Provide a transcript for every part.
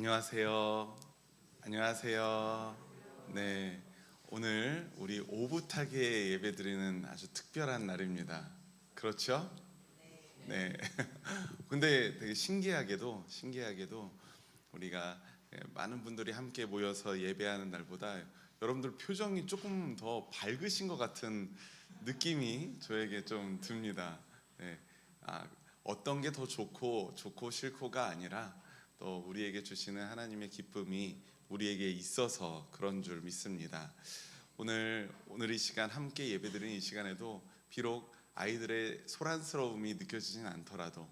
안녕하세요. 안녕하세요. 네. 오늘 우리 오붓하게 예배드리는 아주 특별한 날입니다. 그렇죠? 네. 근데 되게 신기하게도 신기하게도 우리가 예, 많은 분들이 함께 모여서 예배하는 날보다 여러분들 표정이 조금 더 밝으신 것 같은 느낌이 저에게 좀 듭니다. 네. 아, 어떤 게 더 좋고 좋고 싫고가 아니라 또 우리에게 주시는 하나님의 기쁨이 우리에게 있어서 그런 줄 믿습니다. 오늘 오늘 이 시간 함께 예배드리는 이 시간에도 비록 아이들의 소란스러움이 느껴지진 않더라도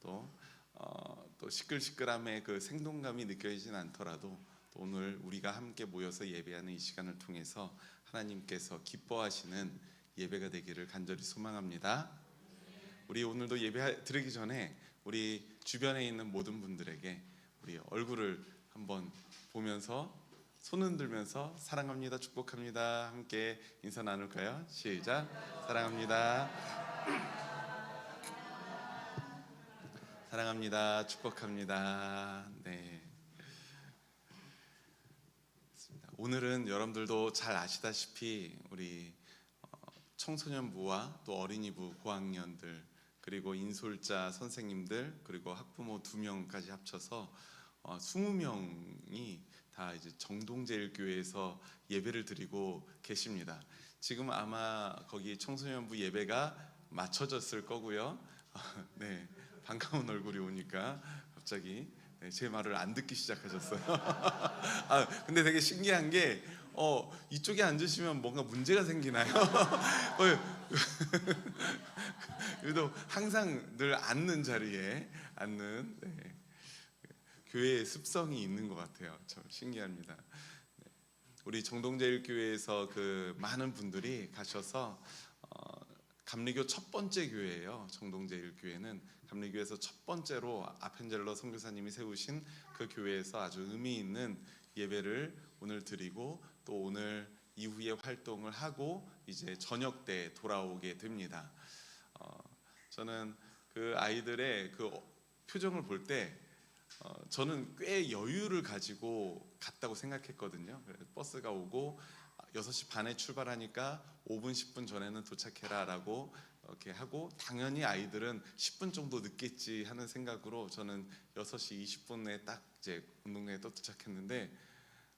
또, 어, 또 시끌시끌함의 그 생동감이 느껴지진 않더라도 또 오늘 우리가 함께 모여서 예배하는 이 시간을 통해서 하나님께서 기뻐하시는 예배가 되기를 간절히 소망합니다. 우리 오늘도 예배 드리기 전에 우리 주변에 있는 모든 분들에게 우리 얼굴을 한번 보면서 손 흔들면서 사랑합니다, 축복합니다. 함께 인사 나눌까요? 시작. 사랑합니다. 사랑합니다. 축복합니다. 네. 오늘은 여러분들도 잘 아시다시피 우리 어, 청소년부와 또 어린이부 고학년들 그리고 인솔자 선생님들 그리고 학부모 두 명까지 합쳐서 어, 20명이 다 이제 정동제일교회에서 예배를 드리고 계십니다. 지금 아마 거기 청소년부 예배가 맞춰졌을 거고요. 네, 반가운 얼굴이 오니까 갑자기 네, 제 말을 안 듣기 시작하셨어요. 아, 근데 되게 신기한 게 어, 이쪽에 앉으시면 뭔가 문제가 생기나요? 어, 그래도 항상 늘 앉는 자리에 앉는 네. 교회의 습성이 있는 것 같아요. 참 신기합니다. 네. 우리 정동제일교회에서 그 많은 분들이 가셔서 어, 감리교 첫 번째 교회예요. 정동제일교회는 감리교에서 첫 번째로 아펜젤러 선교사님이 세우신 그 교회에서 아주 의미 있는 예배를 오늘 드리고 또 오늘 이후에 활동을 하고 이제 저녁 때 돌아오게 됩니다. 어, 저는 그 아이들의 그 표정을 볼때 어, 저는 꽤 여유를 가지고 갔다고 생각했거든요. 버스가 오고 6시 반에 출발하니까 5분 10분 전에는 도착해라라고 이렇게 하고 당연히 아이들은 10분 정도 늦겠지 하는 생각으로 저는 6시 20분에 딱 이제 운동장에 또 도착했는데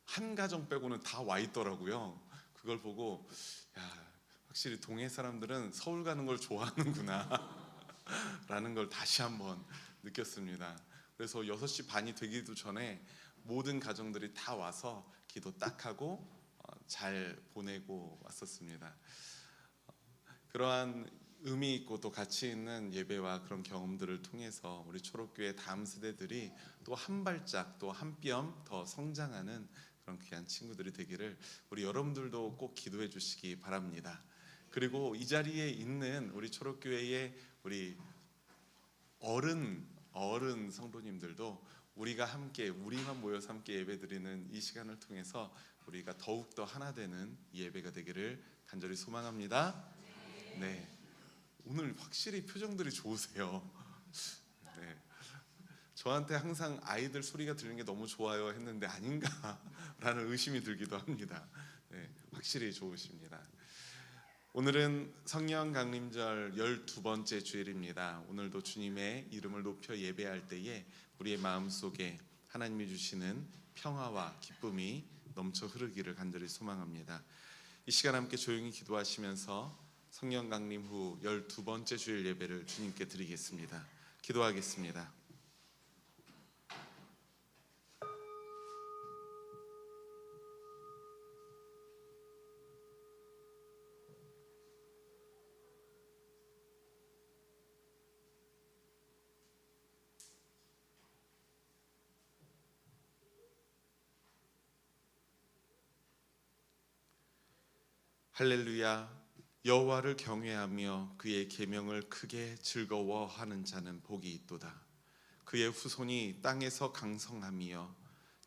한 가정 빼고는 다 와 있더라고요. 그걸 보고 야 확실히 동해 사람들은 서울 가는 걸 좋아하는구나 라는 걸 다시 한번 느꼈습니다. 그래서 6시 반이 되기도 전에 모든 가정들이 다 와서 기도 딱 하고 어, 잘 보내고 왔었습니다. 어, 그러한 의미 있고 또 가치 있는 예배와 그런 경험들을 통해서 우리 초록교회 다음 세대들이 또 한 발짝 또 한 뼘 더 성장하는 그런 귀한 친구들이 되기를 우리 여러분들도 꼭 기도해 주시기 바랍니다. 그리고 이 자리에 있는 우리 초록교회의 우리 어른 어른 성도님들도 우리가 함께 우리만 모여서 함께 예배드리는 이 시간을 통해서 우리가 더욱 더 하나 되는 예배가 되기를 간절히 소망합니다. 네. 오늘 확실히 표정들이 좋으세요. 네. 저한테 항상 아이들 소리가 들리는 게 너무 좋아요 했는데 아닌가라는 의심이 들기도 합니다. 네, 확실히 좋으십니다. 오늘은 성령 강림절 12번째 주일입니다. 오늘도 주님의 이름을 높여 예배할 때에 우리의 마음속에 하나님이 주시는 평화와 기쁨이 넘쳐 흐르기를 간절히 소망합니다. 이 시간 함께 조용히 기도하시면서 성령 강림 후 12번째 주일 예배를 주님께 드리겠습니다. 기도하겠습니다. 할렐루야. 여호와를 경외하며 그의 계명을 크게 즐거워하는 자는 복이 있도다. 그의 후손이 땅에서 강성하며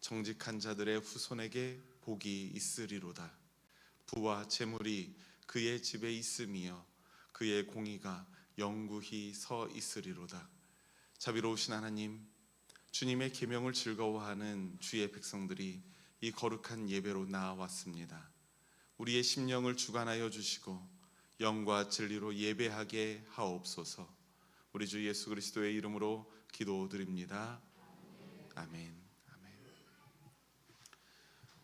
정직한 자들의 후손에게 복이 있으리로다. 부와 재물이 그의 집에 있으며 그의 공의가 영구히 서 있으리로다. 자비로우신 하나님 주님의 계명을 즐거워하는 주의 백성들이 이 거룩한 예배로 나아왔습니다. 우리의 심령을 주관하여 주시고 영과 진리로 예배하게 하옵소서. 우리 주 예수 그리스도의 이름으로 기도드립니다. 아멘. 아멘.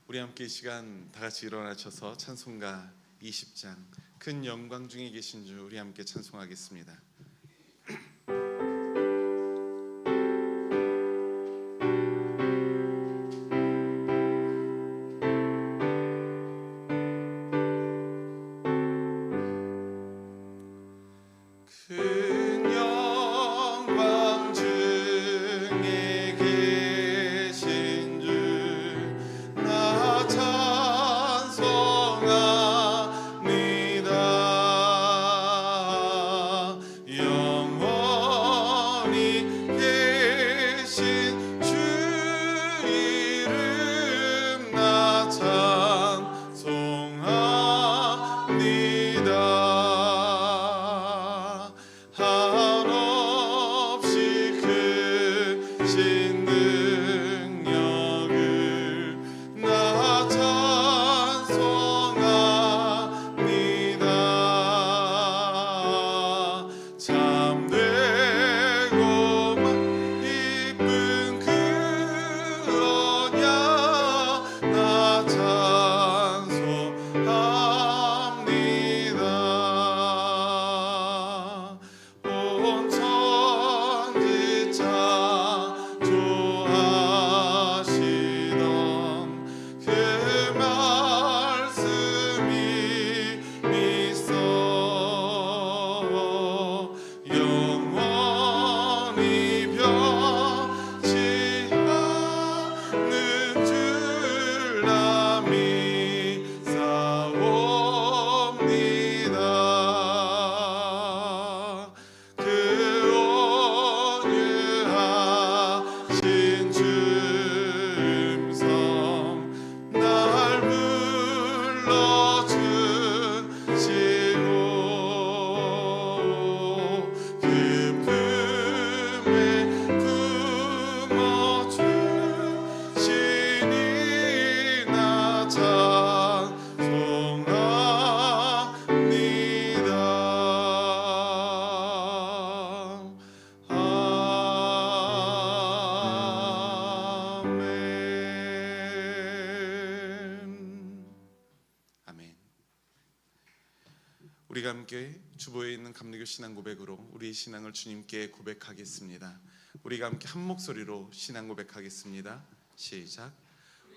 우리 함께 이 시간 다 같이 일어나셔서 찬송가 20장 큰 영광 중에 계신 주 우리 함께 찬송하겠습니다. 감리교 신앙 고백으로 우리의 신앙을 주님께 고백하겠습니다. 우리가 함께 한 목소리로 신앙 고백하겠습니다. 시작.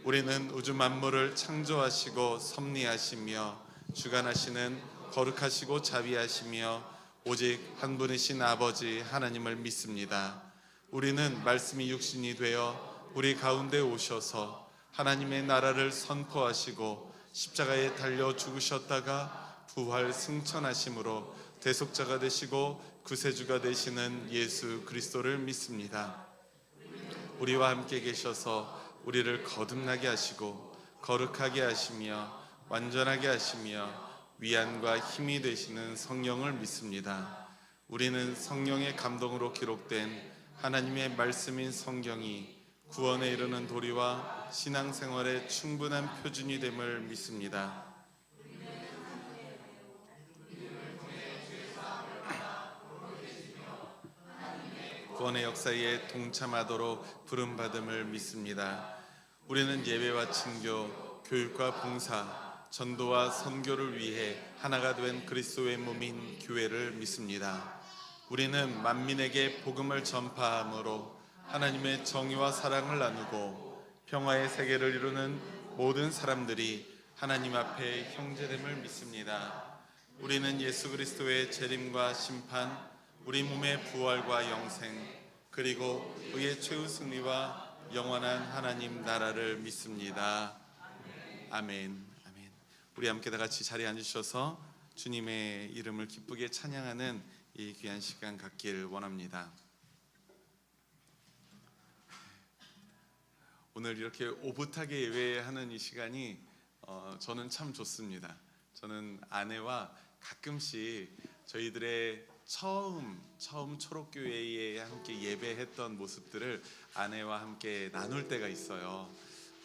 우리는 우주 만물을 창조하시고 섭리하시며 주관하시는 거룩하시고 자비하시며 오직 한 분이신 아버지 하나님을 믿습니다. 우리는 말씀이 육신이 되어 우리 가운데 오셔서 하나님의 나라를 선포하시고 십자가에 달려 죽으셨다가 부활 승천하심으로 대속자가 되시고 구세주가 되시는 예수 그리스도를 믿습니다. 우리와 함께 계셔서 우리를 거듭나게 하시고 거룩하게 하시며 완전하게 하시며 위안과 힘이 되시는 성령을 믿습니다. 우리는 성령의 감동으로 기록된 하나님의 말씀인 성경이 구원에 이르는 도리와 신앙생활의 충분한 표준이 됨을 믿습니다. 구원의 역사에 동참하도록 부름받음을 믿습니다. 우리는 예배와 친교, 교육과 봉사, 전도와 선교를 위해 하나가 된 그리스도의 몸인 교회를 믿습니다. 우리는 만민에게 복음을 전파함으로 하나님의 정의와 사랑을 나누고 평화의 세계를 이루는 모든 사람들이 하나님 앞에 형제됨을 믿습니다. 우리는 예수 그리스도의 재림과 심판, 우리 몸의 부활과 영생, 그리고 그의 최후 승리와 영원한 하나님 나라를 믿습니다. 아멘. 아멘. 우리 함께 다 같이 자리에 앉으셔서 주님의 이름을 기쁘게 찬양하는 이 귀한 시간 갖길 원합니다. 오늘 이렇게 오붓하게 예배하는 이 시간이 어, 저는 참 좋습니다. 저는 아내와 가끔씩 저희들의 처음 처음 초록교회에 함께 예배했던 모습들을 아내와 함께 나눌 때가 있어요.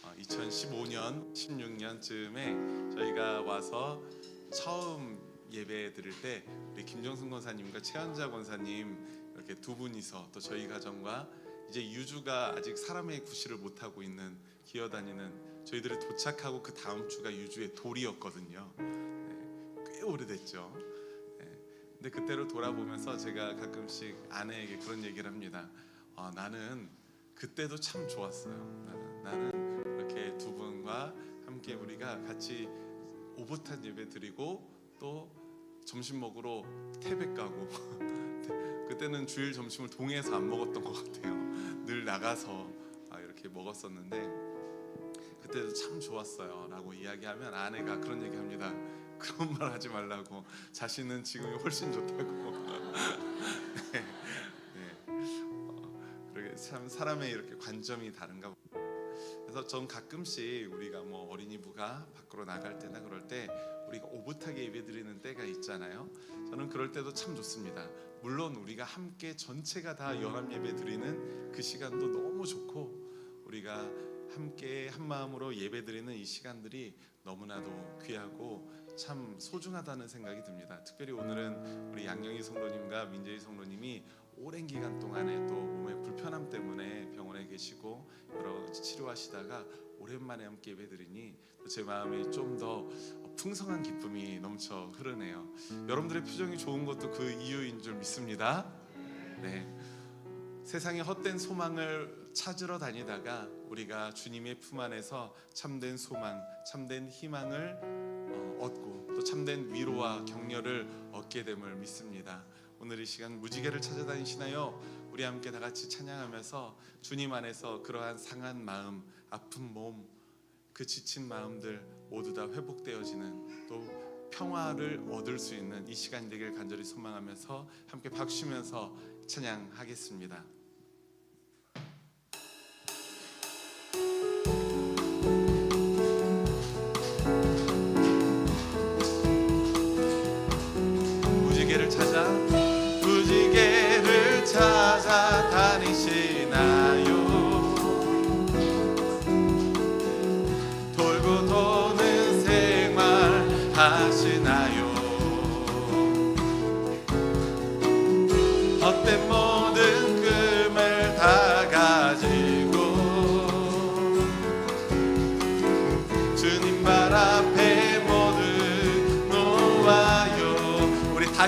어, 2015년, 16년쯤에 저희가 와서 처음 예배 드릴 때 우리 김정순 권사님과 최현자 권사님 이렇게 두 분이서 또 저희 가정과 이제 유주가 아직 사람의 구실을 못 하고 있는 기어다니는 저희들이 도착하고 그 다음 주가 유주의 돌이었거든요. 네, 꽤 오래됐죠. 네, 근데 그때를 돌아보면서 제가 가끔씩 아내에게 그런 얘기를 합니다. 아, 나는 그때도 참 좋았어요. 나는, 나는 이렇게 두 분과 함께 우리가 같이 오붓한 예배 드리고 또 점심 먹으러 태백 가고 그때는 주일 점심을 동해에서 안 먹었던 것 같아요. 늘 나가서 아, 이렇게 먹었었는데 그때도 참 좋았어요.라고 이야기하면 아내가 그런 얘기합니다. 그런 말 하지 말라고 자신은 지금이 훨씬 좋다고. 네, 네. 어, 그러게 참 사람의 이렇게 관점이 다른가. 봐. 그래서 전 가끔씩 우리가 뭐 어린이부가 밖으로 나갈 때나 그럴 때 우리가 오붓하게 예배드리는 때가 있잖아요. 저는 그럴 때도 참 좋습니다. 물론 우리가 함께 전체가 다 연합 예배 드리는 그 시간도 너무 좋고 우리가 함께 한 마음으로 예배 드리는 이 시간들이 너무나도 귀하고 참 소중하다는 생각이 듭니다. 특별히 오늘은 우리 양영희 성도님과 민재희 성도님이 오랜 기간 동안에 또 몸의 불편함 때문에 병원에 계시고 여러 치료하시다가 오랜만에 함께 예배드리니 또제 마음이 좀더 풍성한 기쁨이 넘쳐 흐르네요. 여러분들의 표정이 좋은 것도 그 이유인 줄 믿습니다. 네. 세상의 헛된 소망을 찾으러 다니다가 우리가 주님의 품 안에서 참된 소망, 참된 희망을 어, 얻고 또 참된 위로와 격려를 얻게 됨을 믿습니다. 오늘 이 시간 무지개를 찾아다니시나요? 우리 함께 다 같이 찬양하면서 주님 안에서 그러한 상한 마음, 아픈 몸, 그 지친 마음들 모두 다 회복되어지는 또 평화를 얻을 수 있는 이 시간 되길 간절히 소망하면서 함께 박수면서 찬양하겠습니다.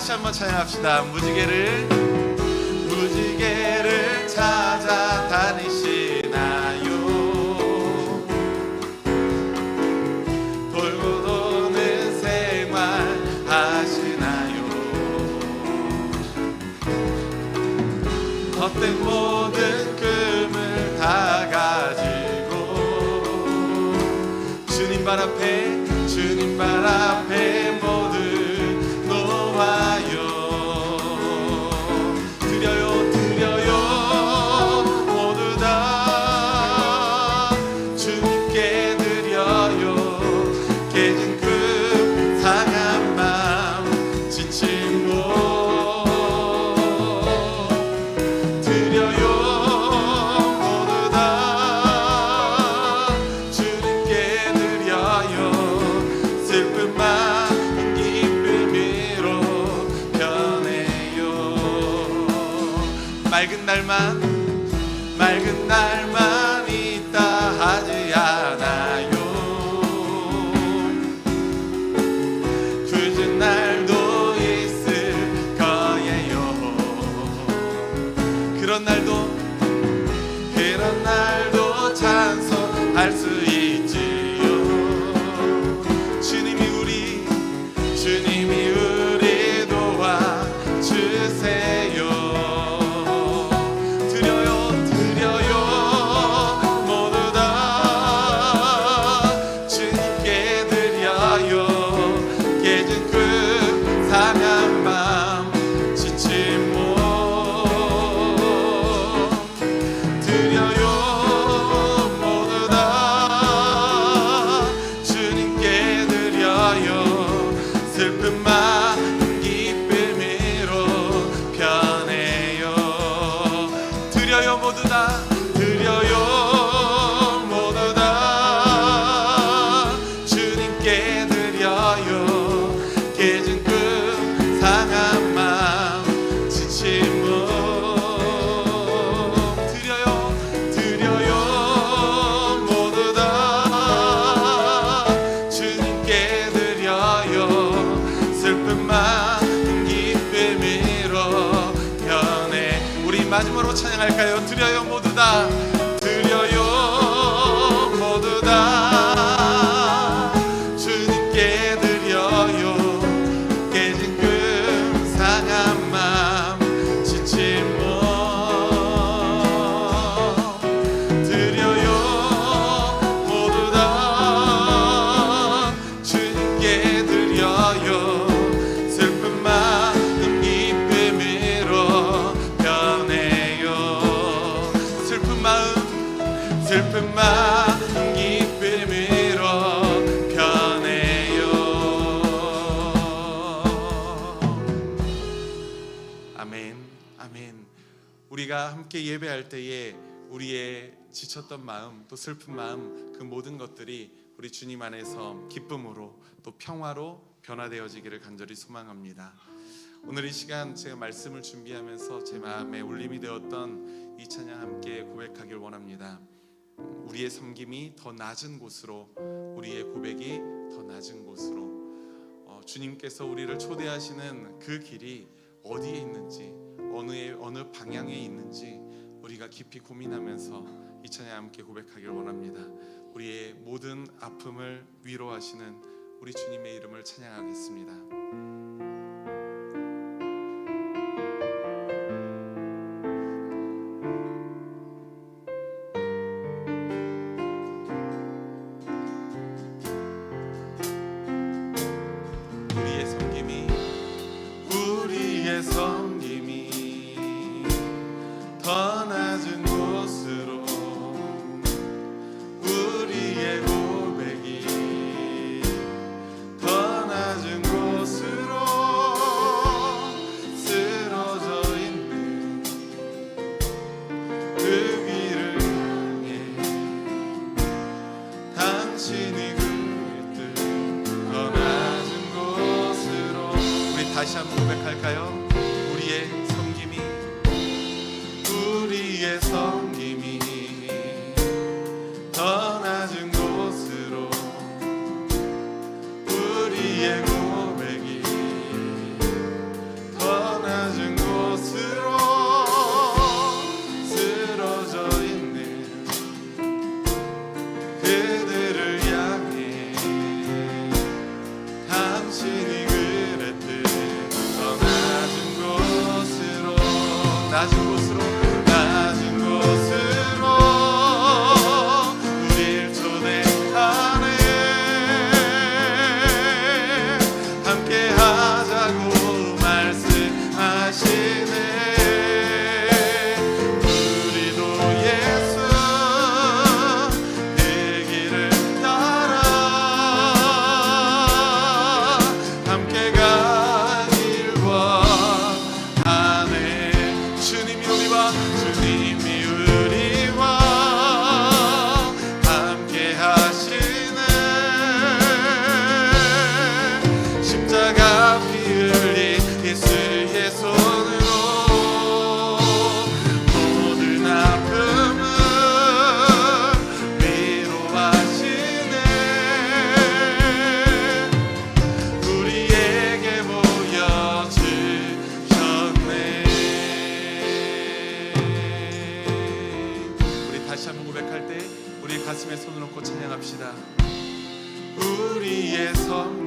다시 한번 찬양합시다. 무지개를 무지개를 찾아 다니시나요? 돌고 도는 생활 하시나요? 헛된 모든 꿈을 다 가지고 주님 발 앞에 주님 발 앞에 찬송 함께 예배할 때에 우리의 지쳤던 마음 또 슬픈 마음 그 모든 것들이 우리 주님 안에서 기쁨으로 또 평화로 변화되어지기를 간절히 소망합니다. 오늘 이 시간 제가 말씀을 준비하면서 제 마음에 울림이 되었던 이 찬양 함께 고백하길 원합니다. 우리의 섬김이 더 낮은 곳으로 우리의 고백이 더 낮은 곳으로. 어, 주님께서 우리를 초대하시는 그 길이 어디에 있는지 어느 어느 방향에 있는지 우리가 깊이 고민하면서 이 찬양 함께 고백하길 원합니다. 우리의 모든 아픔을 위로하시는 우리 주님의 이름을 찬양하겠습니다. 낮은 우리의 섬